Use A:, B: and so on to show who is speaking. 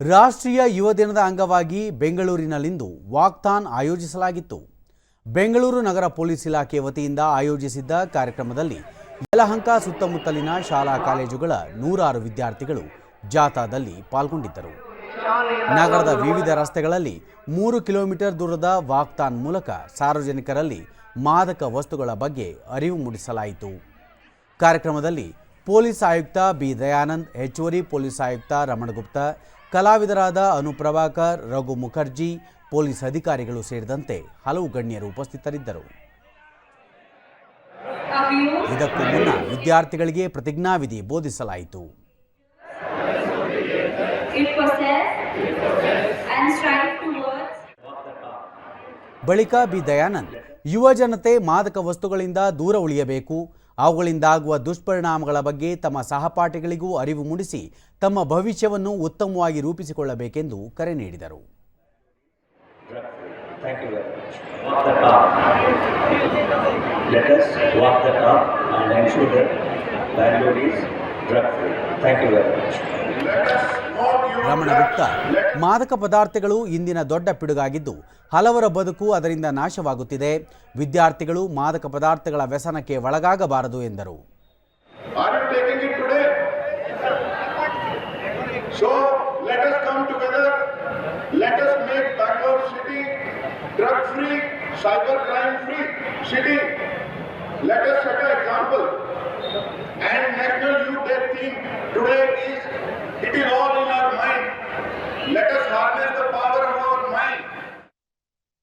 A: ರಾಷ್ಟ್ರೀಯ ಯುವ ದಿನದ ಅಂಗವಾಗಿ ಬೆಂಗಳೂರಿನಲ್ಲಿಂದು ವಾಕ್ಥಾನ್ ಆಯೋಜಿಸಲಾಗಿತ್ತು. ಬೆಂಗಳೂರು ನಗರ ಪೊಲೀಸ್ ಇಲಾಖೆ ವತಿಯಿಂದ ಆಯೋಜಿಸಿದ್ದ ಕಾರ್ಯಕ್ರಮದಲ್ಲಿ ಯಲಹಂಕ ಸುತ್ತಮುತ್ತಲಿನ ಶಾಲಾ ಕಾಲೇಜುಗಳ ನೂರಾರು ವಿದ್ಯಾರ್ಥಿಗಳು ಜಾಥಾದಲ್ಲಿ ಪಾಲ್ಗೊಂಡಿದ್ದರು. ನಗರದ ವಿವಿಧ ರಸ್ತೆಗಳಲ್ಲಿ ಮೂರು ಕಿಲೋಮೀಟರ್ ದೂರದ ವಾಕ್ಥಾನ್ ಮೂಲಕ ಸಾರ್ವಜನಿಕರಲ್ಲಿ ಮಾದಕ ವಸ್ತುಗಳ ಬಗ್ಗೆ ಅರಿವು ಮೂಡಿಸಲಾಯಿತು. ಕಾರ್ಯಕ್ರಮದಲ್ಲಿ ಪೊಲೀಸ್ ಆಯುಕ್ತ ಬಿ ದಯಾನಂದ್, ಹೆಚ್ಚುವರಿ ಪೊಲೀಸ್ ಆಯುಕ್ತ ರಮಣಗುಪ್ತ ಕಲಾವಿದರಾದ ಅನುಪ್ರಭಾಕರ್ ರಘು ಮುಖರ್ಜಿ ಪೊಲೀಸ್ ಅಧಿಕಾರಿಗಳು ಸೇರಿದಂತೆ ಹಲವು ಗಣ್ಯರು ಉಪಸ್ಥಿತರಿದ್ದರು. ಇದಕ್ಕೂ ಮುನ್ನ ವಿದ್ಯಾರ್ಥಿಗಳಿಗೆ ಪ್ರತಿಜ್ಞಾವಿಧಿ ಬೋಧಿಸಲಾಯಿತು. ಬಳಿಕ ಬಿ. ದಯಾನಂದ್ ಯುವ ಜನತೆ ಮಾದಕ ವಸ್ತುಗಳಿಂದ ದೂರ ಉಳಿಯಬೇಕು ಅವುಗಳಿಂದಾಗುವ ದುಷ್ಪರಿಣಾಮಗಳ ಬಗ್ಗೆ ತಮ್ಮ ಸಹಪಾಠಿಗಳಿಗೂ ಅರಿವು ಮೂಡಿಸಿ ತಮ್ಮ ಭವಿಷ್ಯವನ್ನು ಉತ್ತಮವಾಗಿ ರೂಪಿಸಿಕೊಳ್ಳಬೇಕೆಂದು ಕರೆ ನೀಡಿದರು.
B: Thank you very much.
A: ಗುಪ್ತ ಮಾದಕ ಪದಾರ್ಥಗಳು ಇಂದಿನ ದೊಡ್ಡ ಪಿಡುಗಾಗಿದ್ದು ಹಲವರ ಬದುಕು ಅದರಿಂದ ನಾಶವಾಗುತ್ತಿದೆ ವಿದ್ಯಾರ್ಥಿಗಳು ಮಾದಕ ಪದಾರ್ಥಗಳ ವ್ಯಸನಕ್ಕೆ ಒಳಗಾಗಬಾರದು ಎಂದರು
C: cyber crime free city. Let us set an example. And National Youth Day theme Amém, Pai.